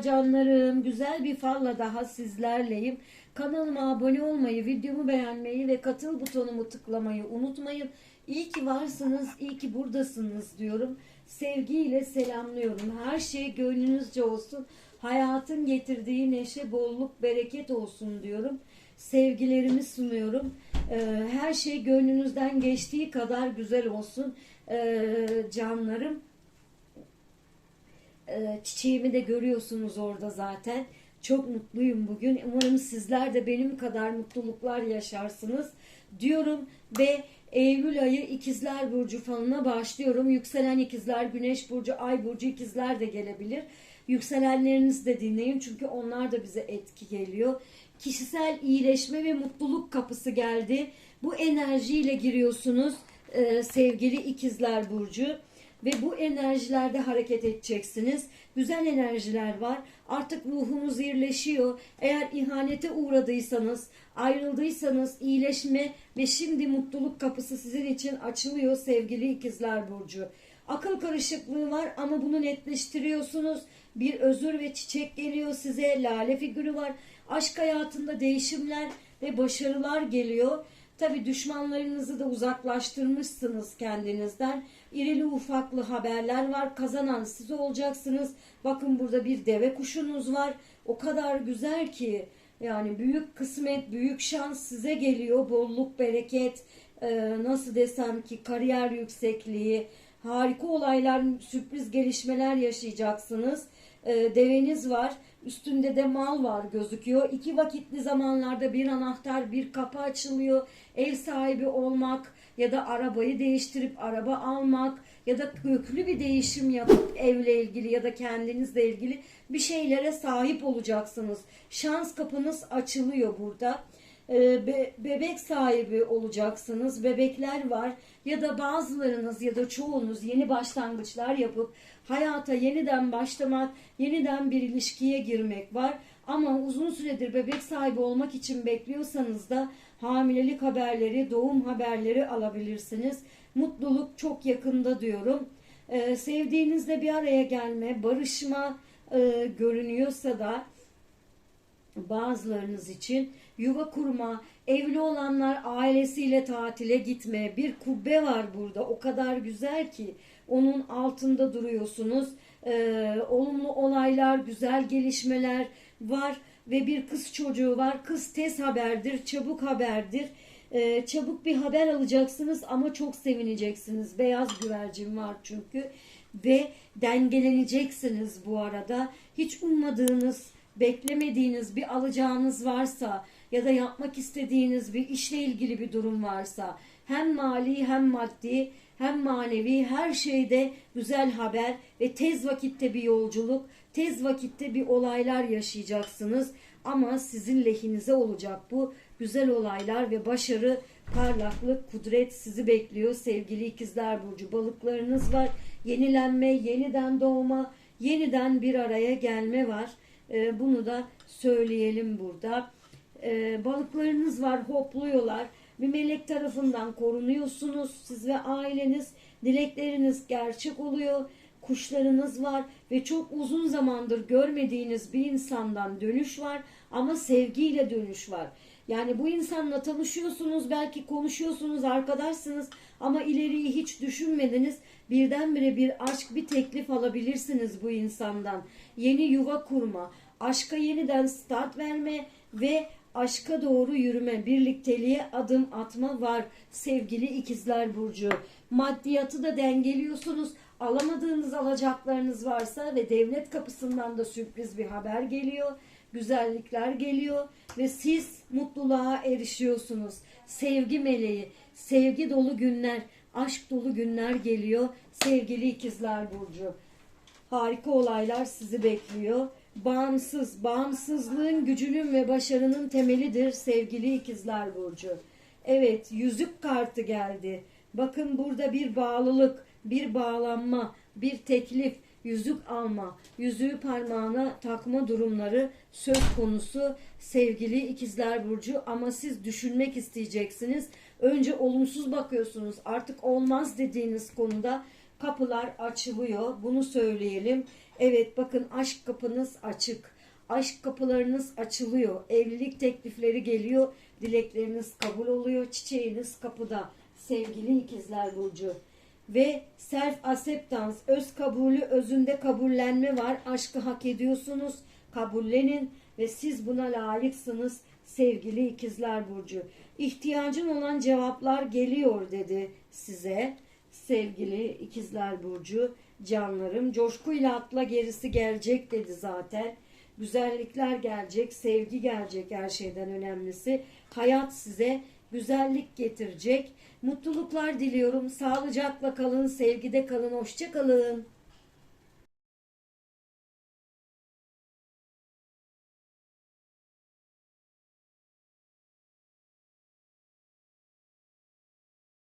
Canlarım. Güzel bir falla daha sizlerleyim. Kanalıma abone olmayı, videomu beğenmeyi ve katıl butonumu tıklamayı unutmayın. İyi ki varsınız, iyi ki buradasınız diyorum. Sevgiyle selamlıyorum. Her şey gönlünüzce olsun. Hayatın getirdiği neşe, bolluk, bereket olsun diyorum. Sevgilerimi sunuyorum. Ee, Her şey gönlünüzden geçtiği kadar güzel olsun. Ee, Canlarım. Ee, çiçeğimi de görüyorsunuz orada zaten. Çok mutluyum bugün. Umarım sizler de benim kadar mutluluklar yaşarsınız diyorum ve Eylül ayı İkizler Burcu falına başlıyorum. Yükselen İkizler, Güneş Burcu, Ay Burcu İkizler de gelebilir. Yükselenlerinizi de dinleyin çünkü onlar da bize etki geliyor. Kişisel iyileşme ve mutluluk kapısı geldi. Bu enerjiyle giriyorsunuz e, sevgili İkizler Burcu ve bu enerjilerde hareket edeceksiniz. Güzel enerjiler var. Artık ruhunuz iyileşiyor. Eğer ihanete uğradıysanız, ayrıldıysanız iyileşme ve şimdi mutluluk kapısı sizin için açılıyor sevgili ikizler burcu. Akıl karışıklığı var ama bunu netleştiriyorsunuz. Bir özür ve çiçek geliyor size. Lale figürü var. Aşk hayatında değişimler ve başarılar geliyor. Tabi düşmanlarınızı da uzaklaştırmışsınız kendinizden. İrili ufaklı haberler var. Kazanan siz olacaksınız. Bakın burada bir deve kuşunuz var. O kadar güzel ki yani büyük kısmet, büyük şans size geliyor. Bolluk, bereket, e, nasıl desem ki kariyer yüksekliği, harika olaylar, sürpriz gelişmeler yaşayacaksınız. E, deveniz var. Üstünde de mal var gözüküyor. İki vakitli zamanlarda bir anahtar, bir kapı açılıyor. Ev sahibi olmak ya da arabayı değiştirip araba almak ya da köklü bir değişim yapıp evle ilgili ya da kendinizle ilgili bir şeylere sahip olacaksınız. Şans kapınız açılıyor burada. Ee, be- bebek sahibi olacaksınız. Bebekler var ya da bazılarınız ya da çoğunuz yeni başlangıçlar yapıp hayata yeniden başlamak, yeniden bir ilişkiye girmek var. Ama uzun süredir bebek sahibi olmak için bekliyorsanız da hamilelik haberleri, doğum haberleri alabilirsiniz. Mutluluk çok yakında diyorum. Ee, sevdiğinizle bir araya gelme, barışma e, görünüyorsa da bazılarınız için yuva kurma, evli olanlar ailesiyle tatile gitme, bir kubbe var burada o kadar güzel ki onun altında duruyorsunuz. Ee, olumlu olaylar, güzel gelişmeler var ve bir kız çocuğu var. Kız tez haberdir, çabuk haberdir. Ee, çabuk bir haber alacaksınız ama çok sevineceksiniz. Beyaz güvercin var çünkü ve dengeleneceksiniz bu arada. Hiç ummadığınız, beklemediğiniz bir alacağınız varsa ya da yapmak istediğiniz bir işle ilgili bir durum varsa hem mali hem maddi hem manevi her şeyde güzel haber ve tez vakitte bir yolculuk, tez vakitte bir olaylar yaşayacaksınız. Ama sizin lehinize olacak bu güzel olaylar ve başarı, parlaklık, kudret sizi bekliyor sevgili ikizler burcu. Balıklarınız var. Yenilenme, yeniden doğma, yeniden bir araya gelme var. Ee, bunu da söyleyelim burada. Ee, balıklarınız var, hopluyorlar. Bir melek tarafından korunuyorsunuz siz ve aileniz. Dilekleriniz gerçek oluyor. Kuşlarınız var ve çok uzun zamandır görmediğiniz bir insandan dönüş var ama sevgiyle dönüş var. Yani bu insanla tanışıyorsunuz, belki konuşuyorsunuz, arkadaşsınız ama ileriyi hiç düşünmediniz. Birdenbire bir aşk, bir teklif alabilirsiniz bu insandan. Yeni yuva kurma, aşka yeniden start verme ve aşka doğru yürüme, birlikteliğe adım atma var sevgili ikizler burcu. Maddiyatı da dengeliyorsunuz. Alamadığınız alacaklarınız varsa ve devlet kapısından da sürpriz bir haber geliyor. Güzellikler geliyor ve siz mutluluğa erişiyorsunuz. Sevgi meleği, sevgi dolu günler, aşk dolu günler geliyor sevgili ikizler burcu. Harika olaylar sizi bekliyor. Bağımsız, bağımsızlığın gücünün ve başarının temelidir sevgili ikizler burcu. Evet, yüzük kartı geldi. Bakın burada bir bağlılık, bir bağlanma, bir teklif, yüzük alma, yüzüğü parmağına takma durumları söz konusu sevgili ikizler burcu ama siz düşünmek isteyeceksiniz. Önce olumsuz bakıyorsunuz. Artık olmaz dediğiniz konuda kapılar açılıyor. Bunu söyleyelim. Evet bakın aşk kapınız açık. Aşk kapılarınız açılıyor. Evlilik teklifleri geliyor. Dilekleriniz kabul oluyor. Çiçeğiniz kapıda. Sevgili ikizler burcu. Ve self acceptance, öz kabulü, özünde kabullenme var. Aşkı hak ediyorsunuz. Kabullenin ve siz buna layıksınız sevgili ikizler burcu. İhtiyacın olan cevaplar geliyor dedi size sevgili ikizler burcu canlarım. Coşkuyla atla gerisi gelecek dedi zaten. Güzellikler gelecek, sevgi gelecek her şeyden önemlisi. Hayat size güzellik getirecek. Mutluluklar diliyorum. Sağlıcakla kalın, sevgide kalın, hoşça kalın.